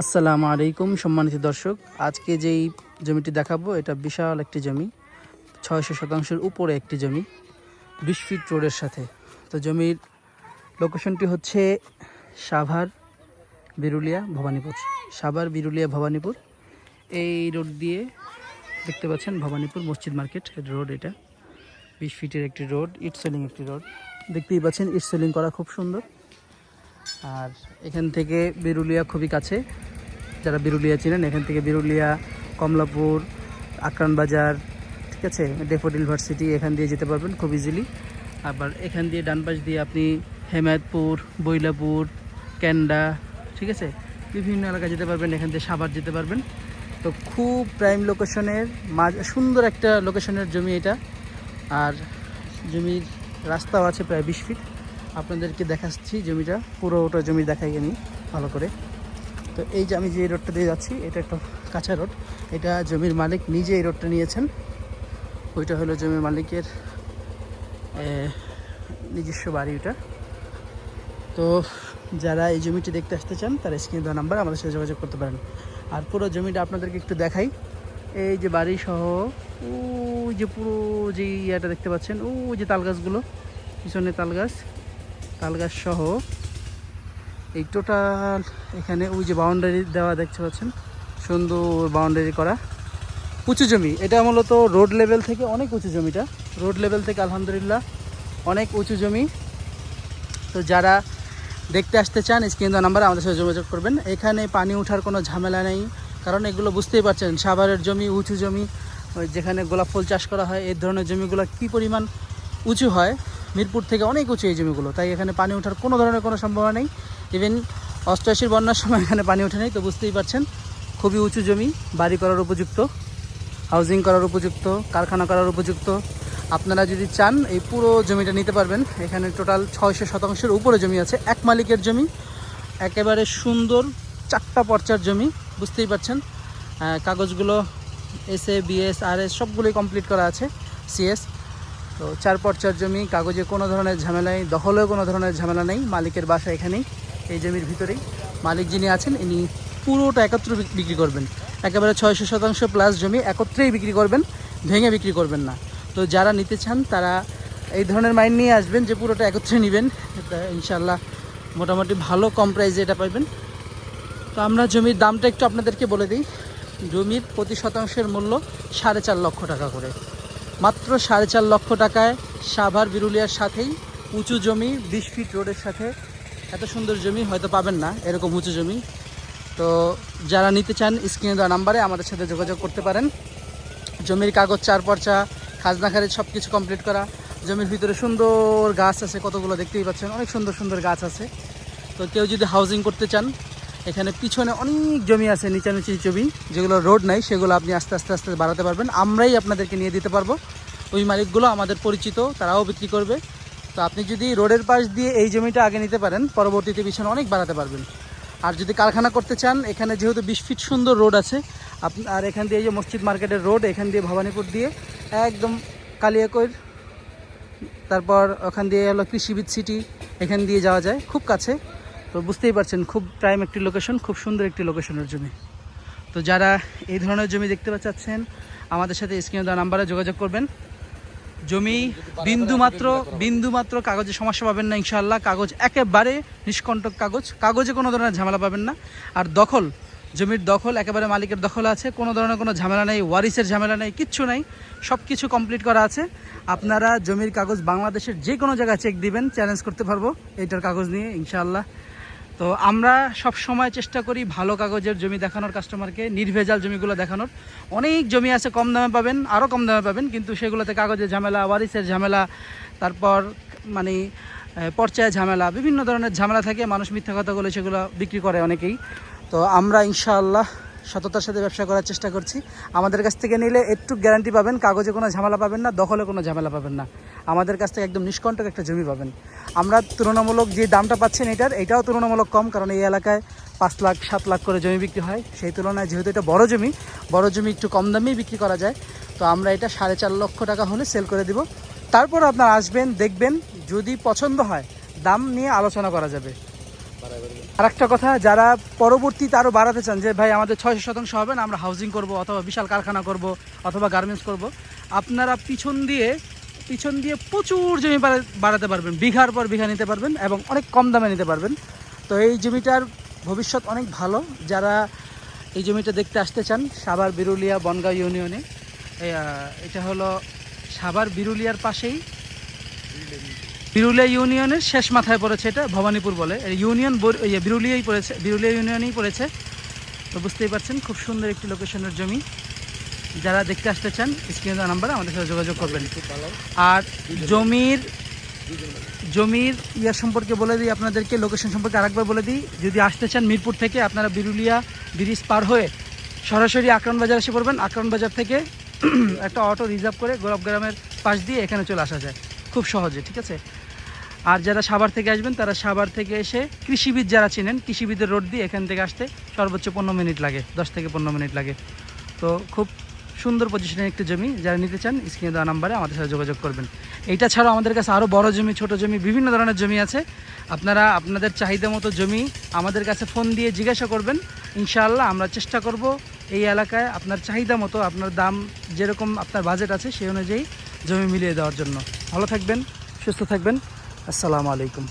আসসালামু আলাইকুম, সম্মানিত দর্শক। আজকে যেই জমিটি দেখাবো, এটা বিশাল একটি জমি, ছয়শো শতাংশের উপরে একটি জমি, বিশ ফিট রোডের সাথে। তো জমির লোকেশনটি হচ্ছে সাভার বিরুলিয়া ভবানীপুর। সাভার বিরুলিয়া ভবানীপুর। এই রোড দিয়ে দেখতে পাচ্ছেন ভবানীপুর মসজিদ মার্কেট রোড এটা। বিশ ফিটের একটি রোড, ইট সেলিং একটি রোড। দেখতেই পাচ্ছেন, ইট সেলিং করা খুব সুন্দর। আর এখান থেকে বিরুলিয়া খুবই কাছে। যারা বিরুলিয়া চিনেন, এখান থেকে বিরুলিয়া, কমলাপুর, আকরান বাজার, ঠিক আছে? ডেফোড ইউনিভার্সিটি এখান দিয়ে যেতে পারবেন খুব ইজিলি আবার এখান দিয়ে ডানপাশ দিয়ে আপনি হেমায়তপুর, বৈলাপুর, ক্যান্ডা, ঠিক আছে? বিভিন্ন এলাকায় যেতে পারবেন, এখান থেকে সাভার যেতে পারবেন। তো খুব প্রাইম লোকেশনের মাঝ, সুন্দর একটা লোকেশনের জমি এটা। আর জমির রাস্তাও আছে প্রায় বিশ ফিট আপনাদেরকে দেখাচ্ছি জমিটা। পুরো ওটা জমি দেখাই আমি ভালো করে। তো এই যে আমি যে এই রোডটা দিয়ে যাচ্ছি, এটা একটা কাঁচা রোড। এটা জমির মালিক নিজে এই রোডটা নিয়েছেন। ওইটা হলো জমির মালিকের নিজস্ব বাড়ি ওটা। তো যারা এই জমিটি দেখতে আসতে চান, তারা স্ক্রিনে দেওয়া নাম্বার, আমাদের সাথে যোগাযোগ করতে পারেন। আর পুরো জমিটা আপনাদেরকে একটু দেখাই। এই যে বাড়ি সহ, ওই যে পুরো যে ইয়েটা দেখতে পাচ্ছেন, ওই যে তাল গাছগুলো পিছনে তাল গাছ তাল গাছ সহ এই টোটাল এখানে ওই যে বাউন্ডারি দেওয়া দেখতে পাচ্ছেন, সুন্দর বাউন্ডারি করা। উঁচু জমি, এটা মূলত রোড লেভেল থেকে অনেক উঁচু জমিটা। রোড লেভেল থেকে আলহামদুলিল্লাহ অনেক উঁচু জমি। তো যারা দেখতে আসতে চান, স্ক্রিন নাম্বারে আমাদের সাথে যোগাযোগ করবেন। এখানে পানি ওঠার কোনো ঝামেলা নেই, কারণ এগুলো বুঝতেই পারছেন, সাভারের জমি, উঁচু জমি যেখানে গোলাপ ফুল চাষ করা হয় এই ধরনের জমিগুলো কী পরিমাণ উঁচু হয় মিরপুর থেকে অনেক উঁচু এই জমিগুলো, তাই এখানে পানি ওঠার কোনো ধরনের কোনো সম্ভাবনা নেই। ইভেন অষ্টআশির বন্যার সময় এখানে পানি ওঠে নেই, তো বুঝতেই পারছেন, খুবই উঁচু জমি, বাড়ি করার উপযুক্ত হাউজিং করার উপযুক্ত, কারখানা করার উপযুক্ত। আপনারা যদি চান, এই পুরো জমিটা নিতে পারবেন। এখানে টোটাল ছয়শো শতাংশের উপরে জমি আছে, এক মালিকের জমি, একেবারে সুন্দর চারটা পর্চার জমি, বুঝতেই পারছেন। কাগজগুলো S A BS R S সবগুলোই কমপ্লিট করা আছে সিএস তো চার পর্চার জমি, কাগজে কোনো ধরনের ঝামেলা নেই, দখলেও কোনো ধরনের ঝামেলা নেই, মালিকের বাসা এখানেই, এই জমির ভিতরেই। মালিক যিনি আছেন, ইনি পুরোটা একত্র বিক্রি করবেন। একেবারে ছয়শো শতাংশ প্লাস জমি একত্রেই বিক্রি করবেন, ভেঙে বিক্রি করবেন না। তো যারা নিতে চান, তারা এই ধরনের মাইন্ড নিয়ে আসবেন যে পুরোটা একত্রে নেবেন। ইনশাল্লাহ মোটামুটি ভালো কম প্রাইসে এটা পাইবেন তো আমরা জমির দামটা একটু আপনাদেরকে বলে দিই। জমির প্রতি শতাংশের মূল্য সাড়ে চার লক্ষ টাকা করে। মাত্র সাড়ে চার লক্ষ টাকায় সাভার বিরুলিয়ার সাথেই উঁচু জমি, বিশ ফিট রোডের সাথে। এত সুন্দর জমি হয়তো পাবেন না, এরকম উঁচু জমি। তো যারা নিতে চান, স্ক্রিনে দেওয়া নাম্বারে আমাদের সাথে যোগাযোগ করতে পারেন। জমির কাগজ চার পর্চা খাজনা, খারিজ সব কিছু কমপ্লিট করা। জমির ভিতরে সুন্দর গাছ আছে, কতগুলো দেখতেই পাচ্ছেন। অনেক সুন্দর সুন্দর গাছ আছে। তো কেউ যদি হাউজিং করতে চান এখানে পিছনে অনেক জমি আছে, নিচানিচি জমি। যেগুলো রোড নাই, সেগুলো আপনি আস্তে আস্তে আস্তে বাড়াতে পারবেন। আমরাই আপনাদেরকে নিয়ে দিতে পারব। ওই মালিকগুলো আমাদের পরিচিত, তারাও বিক্রি করবে। তো আপনি যদি রোডের পাশ দিয়ে এই জমিটা আগে নিতে পারেন, পরবর্তীতে পিছনে অনেক বাড়াতে পারবেন। আর যদি কারখানা করতে চান, এখানে যেহেতু বিশ ফিট সুন্দর রোড আছে আর এখান দিয়ে এই যে মসজিদ মার্কেটের রোড, এখান দিয়ে ভবানীপুর দিয়ে একদম কালিয়াকৈর, তারপর ওখান দিয়ে হলো কৃষিবিদ সিটি, এখান দিয়ে যাওয়া যায়। খুব কাছে। তো বুঝতেই পারছেন, খুব প্রাইম একটি লোকেশন খুব সুন্দর একটি লোকেশনের জমি। তো যারা এই ধরনের জমি দেখতে চাচ্ছেন, আমাদের সাথে স্ক্রিনে দেওয়া নাম্বারে যোগাযোগ করবেন। জমি বিন্দু মাত্র বিন্দু মাত্র কাগজে সমস্যা পাবেন না ইনশাআল্লাহ। কাগজ একেবারে নিষ্কণ্টক কাগজ, কাগজে কোনো ধরনের ঝামেলা পাবেন না। আর দখল, জমির দখল একেবারে মালিকের দখল আছে, কোনো ধরনের কোনো ঝামেলা নেই, ওয়ারিসের ঝামেলা নেই, কিচ্ছু নাই। সব কিছু কমপ্লিট করা আছে। আপনারা জমির কাগজ বাংলাদেশের যে কোনো জায়গায় চেক দিবেন চ্যালেঞ্জ করতে পারব, এইটার কাগজ নিয়ে ইনশাআল্লাহ। তো আমরা সব সময় চেষ্টা করি ভালো কাগজের জমি দেখানোর কাস্টমারকে নির্ভেজাল জমিগুলো দেখানোর। অনেক জমি আছে, কম দামে পাবেন আরও কম দামে পাবেন, কিন্তু সেগুলোতে কাগজের ঝামেলা, ওয়ারিসের ঝামেলা, তারপর মানে পর্যায়ে ঝামেলা, বিভিন্ন ধরনের ঝামেলা থাকে, মানুষ মিথ্যা কথা বলে সেগুলো বিক্রি করে অনেকেই। তো আমরা ইনশাআল্লাহ সততার সাথে ব্যবসা করার চেষ্টা করছি। আমাদের কাছ থেকে নিলে একটু গ্যারান্টি পাবেন, কাগজে কোনো ঝামেলা পাবেন না, দখলে কোনো ঝামেলা পাবেন না। আমাদের কাছ থেকে একদম নিষ্কণ্টক একটা জমি পাবেন। আমরা তুলনামূলক যে দামটা পাচ্ছেন এটার, এটাও তুলনামূলক কম, কারণ এই এলাকায় পাঁচ লাখ, সাত লাখ করে জমি বিক্রি হয়। সেই তুলনায় যেহেতু এটা বড় জমি বড় জমি একটু কম দামেই বিক্রি করা যায়। তো আমরা এটা সাড়ে চার লক্ষ টাকা হলে সেল করে দিব। তারপর আপনারা আসবেন, দেখবেন, যদি পছন্দ হয়, দাম নিয়ে আলোচনা করা যাবে। আর একটা কথা, যারা পরবর্তীতে আরও বাড়াতে চান যে, ভাই, আমাদের ছয়শো শতাংশ হবে না, আমরা হাউজিং করব অথবা বিশাল কারখানা করব অথবা গার্মেন্টস করব। আপনারা পিছন দিয়ে পিছন দিয়ে প্রচুর জমি বাড়া- বাড়াতে পারবেন। বিঘার পর বিঘা নিতে পারবেন এবং অনেক কম দামে নিতে পারবেন। তো এই জমিটার ভবিষ্যৎ অনেক ভালো। যারা এই জমিটা দেখতে আসতে চান, সাভার বিরুলিয়া বনগাঁও ইউনিয়নে এটা হলো সাভার বিরুলিয়ার পাশেই। বিরুলিয়া ইউনিয়নের শেষ মাথায় পড়েছে এটা, ভবানীপুর বলে। ইউনিয়ন বিরুলিয়াই পড়েছে বিরুলিয়া ইউনিয়নেই পড়েছে। তো বুঝতেই পারছেন, খুব সুন্দর একটি লোকেশনের জমি। যারা দেখতে আসতে চান স্ক্রিনে নাম্বারে আমাদের সাথে যোগাযোগ করবেন। আর জমির জমির ইয়ার সম্পর্কে বলে দিই, আপনাদেরকে লোকেশন সম্পর্কে আরেকবার বলে দিই, যদি আসতে চান মিরপুর থেকে, আপনারা বিরুলিয়া ব্রিজ পার হয়ে সরাসরি আকরান বাজার এসে পড়বেন। আকরান বাজার থেকে একটা অটো রিজার্ভ করে গোলাপ গ্রামের পাশ দিয়ে এখানে চলে আসা যায়। খুব সহজে, ঠিক আছে? আর যারা সাভার থেকে আসবেন, তারা সাভার থেকে এসে কৃষিবিদ যারা চিনেন, কৃষিবিদের রোড দিয়ে এখান থেকে আসতে সর্বোচ্চ পনেরো মিনিট লাগে, দশ থেকে পনেরো মিনিট লাগে। তো খুব সুন্দর পজিশনের একটি জমি, যারা নিতে চান, স্ক্রিনে দেওয়া নাম্বারে আমাদের সাথে যোগাযোগ করবেন। এইটা ছাড়াও আমাদের কাছে আরও বড় জমি, ছোট জমি, বিভিন্ন ধরনের জমি আছে। আপনারা আপনাদের চাহিদা মতো জমি আমাদের কাছে ফোন দিয়ে জিজ্ঞাসা করবেন। ইনশাআল্লাহ আমরা চেষ্টা করব এই এলাকায় আপনার চাহিদা মতো, আপনার দাম যেরকম আপনার বাজেট আছে, সেই অনুযায়ী জমি মিলিয়ে দেওয়ার জন্য। ভালো থাকবেন, সুস্থ থাকবেন। আসসালামু আলাইকুম।